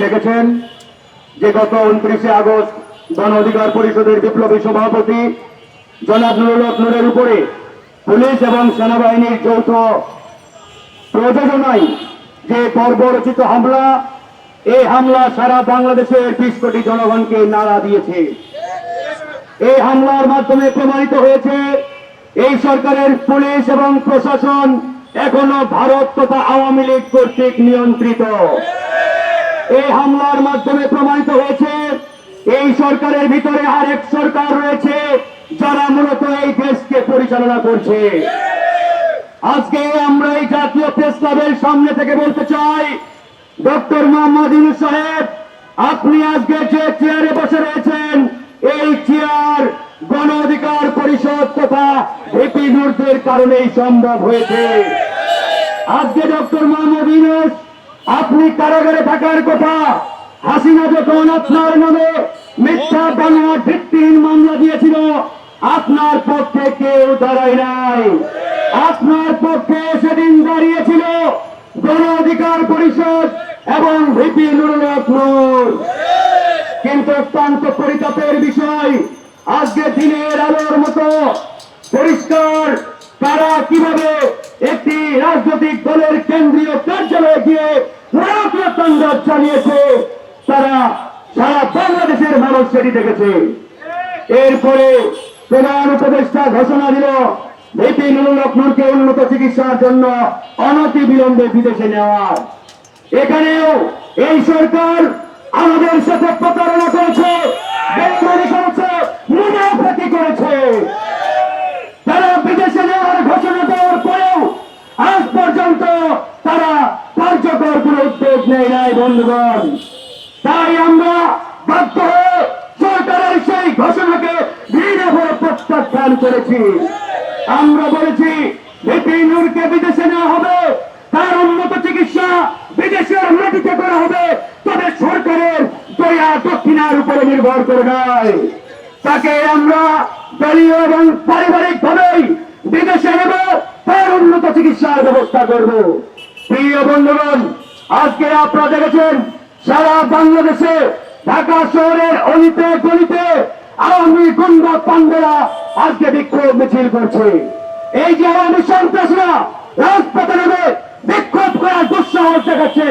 দেখেছেন যে গত উনত্রিশে আগস্ট গণ অধিকার পরিষদের বিপ্লবী সভাপতি জনাব নুরুল উপরে পুলিশ এবং সেনাবাহিনীর যৌথ প্রযোজনায় যে বর্বরচিত হামলা এই হামলা সারা বাংলাদেশের বিশ কোটি জনগণকে নাড়া দিয়েছে। এই হামলার মাধ্যমে প্রমাণিত হয়েছে এই সরকারের পুলিশ এবং প্রশাসন এখনও ভারত তথা আওয়ামী লীগ কর্তৃক নিয়ন্ত্রিত। এই হামলার মাধ্যমে প্রমাণিত হয়েছে, এই সরকারের ভিতরে আরেক সরকার রয়েছে, যারা মূলত এই দেশকে পরিচালনা করছে। আজকে আমরা এই জাতীয় প্রেস ক্লাবের সামনে থেকে বলতে চাই, ডক্টর মোহাম্মদ ইউনুস সাহেব, আপনি আজকে যে চেয়ারে বসে রয়েছেন, এই চেয়ার গণ অধিকার পরিষদ তথা ভিপি নুরদের কারণেই সম্ভব হয়েছে। আজকে ডক্টর মোহাম্মদ আপনি কারাগারে থাকার কথা, হাসিনা যখন আপনার নামে মিথ্যা বাংলা ভিত্তিহীন মামলা দিয়েছিল, আপনার পক্ষে কেউ দাঁড়ায় নাই। আপনার পক্ষে সেদিন দাঁড়িয়েছিল গণ অধিকার পরিষদ এবং ভিপি নুরুল কিন্তু অত্যন্ত পরিতাপের বিষয়, আজকে দিনের আলোর মতো পরিষ্কার তারা কীভাবে একটি রাজনৈতিক দলের কেন্দ্রীয় কার্যালয়ে গিয়ে নরকতান্ডব চালিয়েছে তারা সারা বাংলাদেশের মানুষ সেটি দেখেছে। এরপরে প্রধান উপদেষ্টা ঘোষণা দিল ভিপি নুরুল হক নূরকে উন্নত চিকিৎসার জন্য অনতি বিলম্বে বিদেশে নেওয়ার এখানেও এই সরকার আমাদের সাথে প্রতারণা করেছে মুনাফাতি করেছে তারা বিদেশে নেওয়ার ঘোষণা দেওয়ার পরেও আজ পর্যন্ত তারা কার্যকর উদ্যোগ নাই, বন্ধুগণ। তাই আমরা বাধ্য হয়ে সরকারের সেই ঘোষণাকে দৃঢ়ভাবে প্রত্যাখ্যান করেছি। আমরা বলেছি নূরকে বিদেশে নেওয়া হবে, তার উন্নত চিকিৎসা বিদেশের মাটিতে করা হবে, তবে সরকারের দয়া দক্ষিণার উপরে নির্ভর করে নয়। তাকে আমরা দলীয় এবং পারিবারিক ভাবেই বিদেশে নেব, তার উন্নত চিকিৎসার ব্যবস্থা করব। প্রিয় বন্ধুগণ আজকে আপনারা দেখেছেন, সারা বাংলাদেশে ঢাকা শহরের অলিতে গলিতে আওয়ামী গুন্ডা পান্ডেরা আজকে বিক্ষোভ মিছিল করছে। এই যে আওয়ামী সন্ত্রাসীরা রাজপথে নেমে বিক্ষোভ করার দুঃসাহস দেখাচ্ছে।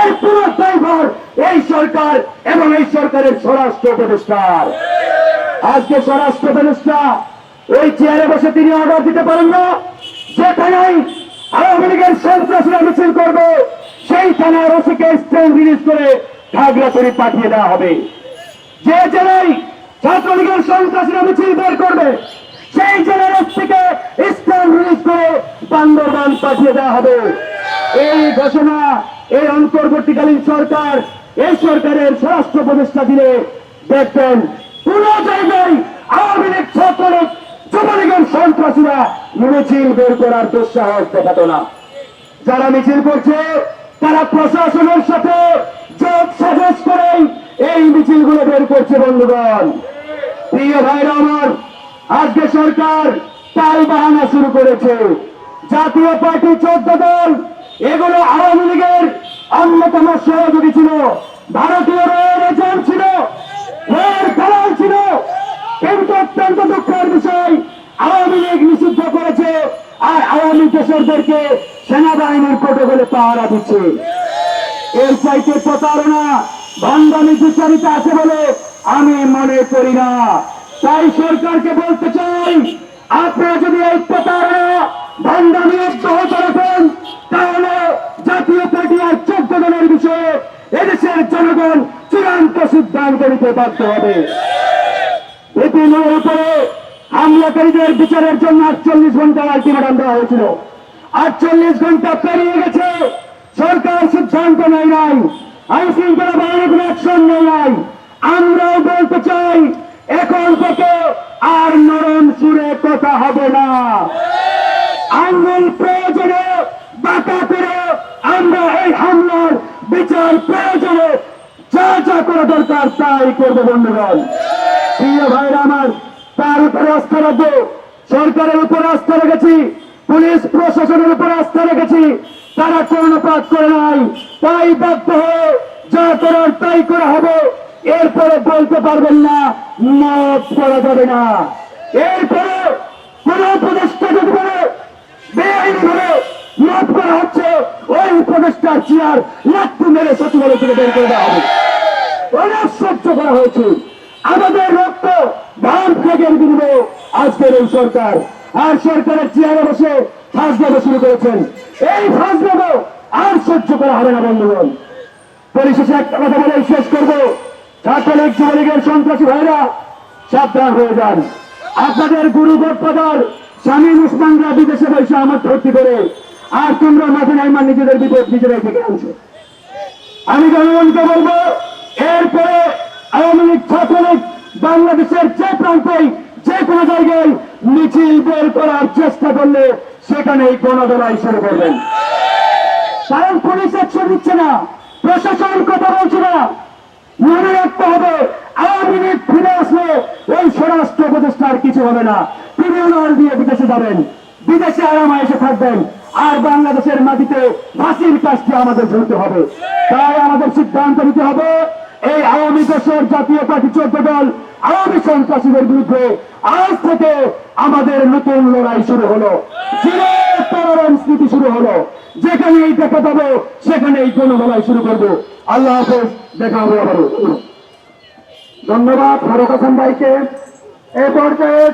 এর পুরো দায়ভার এই সরকার এবং এই সরকারের স্বরাষ্ট্র উপদেষ্টার। আজকে স্বরাষ্ট্র উপদেষ্টা ওই চেয়ারে বসে তিনি অর্ডার দিতে পারেন না। যেখানেই আওয়ামী লীগের সন্ত্রাসীরা মিছিল করবে সেই থানার ওসিকে স্ট্যান্ড রিলিজ করে খাগড়াছড়ি পাঠিয়ে দেওয়া হবে। যে জেলায় ছাত্রলীগের সন্ত্রাসীরা মিছিল বের করবে, সেই জেলার স্ট্যান্ড রিলিজ করে বান্দরবান পাঠিয়ে দেওয়া হবে। এই ঘোষণা, এই অন্তর্বর্তীকালীন সরকার, এই সরকারের স্বরাষ্ট্র দিলে দেখবেন জায়গায় আওয়ামী লীগ, ছাত্রলীগ, যুবলীগের সন্ত্রাসীরা মিছিল বের করার দুঃসাহস দেখাতো না। যারা মিছিল করছে তারা প্রশাসনের সাথে যোগ সাজস করেই এই মিছিলগুলো বের করছে বন্ধুগণ। প্রিয় ভাইরা আমার, আজকে সরকার তাল বাহানা শুরু করেছে। জাতীয় পার্টি চোদ্দ দল, এগুলো আওয়ামী লীগের অন্যতম সহযোগী ছিল। ভারতীয় রয়ের এজেন্ট ছিল, রয়ের দালাল ছিল। কিন্তু অত্যন্ত দুঃখের বিষয়, আওয়ামী লীগ নিষিদ্ধ করেছে। আর আওয়ামী দেশেরদেরকে সেনাবাহিনীর প্রোটোকলে পাহারা দিচ্ছে। এর চাইতে প্রতারণা, ভণ্ডামি বিচারিত আছে বলে আমি মনে করি না। তাই সরকারকে বলতে চাই, আপনারা যদি এই প্রতারণা, ভণ্ডামি অব্যাহত রাখেন তাহলে জাতীয় পার্টি আর দলের বিষয়ে এদেশের জনগণ চূড়ান্ত সিদ্ধান্ত নিতে বাধ্য হবে। বিপিনের উপরে হামলাকারীদের বিচারের জন্য আটচল্লিশ ঘণ্টা আলটিমেটাম দেওয়া হয়েছিল। আটচল্লিশ ঘণ্টা পেরিয়ে গেছে। সরকার সিদ্ধান্ত নেয় নাই। আইন শৃঙ্খলা বাহিনী কোনো অ্যাকশন নেয় নাই। আমরাও বলতে চাই এখন থেকে আর নরম সুরে কথা হবে না। আঙ্গুল প্রয়োজনে বাঁকা করে আমরা এই হামলার বিচার প্রয়োজনে যা যা করা দরকার তাই করব বন্ধুগণ। প্রিয় ভাইরা আমার, তার উপরে আস্থা রাখব। সরকারের উপর আস্থা রেখেছি। পুলিশ প্রশাসনের উপর আস্থা রেখেছি। তারা কর্ণপাত করে নাই। তাই বাধ্য হয়ে যা করার তাই করা হবে। এরপরে বলতে পারবেন না মত করা যাবে না। এরপরে কোন উপদেষ্টা যদি বলে, বেআইনি ভাবে মত করা হচ্ছে, ওই উপদেষ্টার চেয়ার লাত্তি মেরে সচিবালয় থেকে বের করে দেওয়া হবে। অনেক সহ্য করা হয়েছে। আমাদের রক্ত ধান থেকে দিব আজকের এই সরকার আর সরকারের চেয়ারে বসে ফাঁসলাভ শুরু করেছেন। এই ফাঁস ফাঁসলাভ আর সহ্য করা হবে না, বন্ধুগণ। পরিশেষে একটা কথা বলে শেষ করব। ছাত্রলীগ যুবলীগের সন্ত্রাসী ভাইরা, সাবধান হয়ে যান। আপনাদের গুরু গডফাদার স্বামী উসমানরা বিদেশে বসে আমার ভর্তি করে, আর তোমরা মাঝে নাইমান নিজেদের বিপদ নিজেরাই থেকে আনছো। আমি জনগণকে বলব, এরপরে আওয়ামী লীগ, ছাত্রলীগ বাংলাদেশের যে প্রান্তেই যে কোনো জায়গায় মিছিল বের করার চেষ্টা করলে সেখানেই গণদলাই শুরু করবেন। কারণ পুলিশ অ্যাকশন দিচ্ছে না, প্রশাসন কথা বলছে না। মনে রাখতে হবে, আওয়ামী লীগ ফিরে আসলে ওই স্বরাষ্ট্র উপদেষ্টার কিছু হবে না। ট্রিবিউনাল দিয়ে বিদেশে যাবেন, বিদেশে আরামে এসে থাকবেন, আর বাংলাদেশের মাটিতে ফাঁসির কাজটি আমাদের ঝুলতে হবে। তাই আমাদের সিদ্ধান্ত নিতে হবে, এই আওয়ামী দেশের জাতীয় পার্টি চোদ্দ দল আওয়ামী সন্ত্রাসীদের বিরুদ্ধে আজ থেকে আমাদের নতুন লড়াই শুরু হলো। স্মৃতি শুরু হলো। যেখানেই দেখা পাবো সেখানেই কোনো লড়াই শুরু করব। আল্লাহ হাফেজ, দেখা হবে আবারও। ধন্যবাদ, ফারুক হাসান ভাইকে। এ পর্যায়ে